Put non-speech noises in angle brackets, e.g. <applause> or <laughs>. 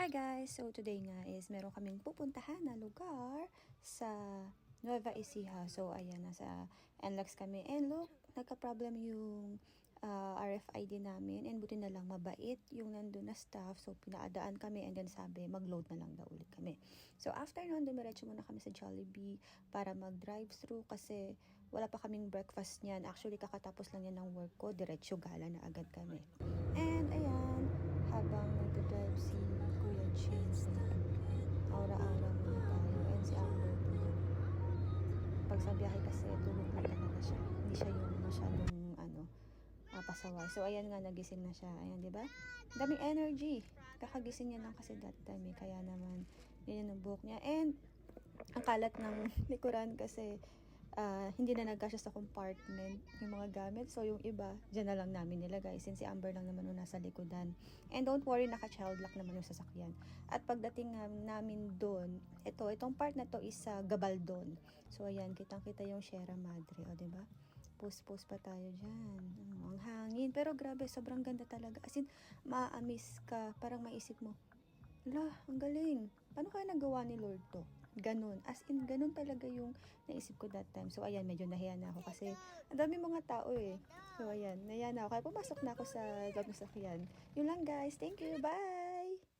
Hi guys! So today nga is meron kaming pupuntahan na lugar sa Nueva Ecija. So ayan, nasa NLEX kami. And look, nagka-problem yung uh, RFID namin. And buti na lang mabait yung nandun na staff. So pinaadaan kami and then sabi mag-load na lang daw ulit kami. So after nun, dumiretso muna kami sa Jollibee para mag-drive-thru kasi wala pa kaming breakfast niyan. Actually, kakatapos lang yan ng work ko. Diretso gala na agad kami. Pag sa biyahe kasi tulog na talaga siya. Hindi siya yung masyadong ano, pasaway. So ayan nga, nagising na siya. Ayan, di ba? Daming energy. Kakagising niya lang kasi that time eh. Kaya naman, yun yung buhok niya. And, ang kalat ng <laughs> likuran kasi ah, hindi na nagkasya sa compartment yung mga gamit. So, yung iba, dyan na lang namin nilagay since si Amber lang naman yung nasa likodan. And don't worry, naka-child lock naman yung sasakyan. At pagdating nga namin doon, ito, itong part na to is sa Gabaldon. So, ayan, kitang-kita yung Sierra Madre, o, diba? Post-post pa tayo dyan. Ano, ang hangin. Pero grabe, sobrang ganda talaga. As in, maa-miss ka. Parang maisip mo, Ala, ang galing. Paano kaya nagawa ni Lord to? Ganon. As in, ganon talaga yung naisip ko that time. So, ayan, medyo nahiya na ako kasi ang dami mga tao eh. So, ayan, nahiya na ako. Kaya pumasok na ako sa loob ng sakyan. Yun lang guys. Thank you. Bye!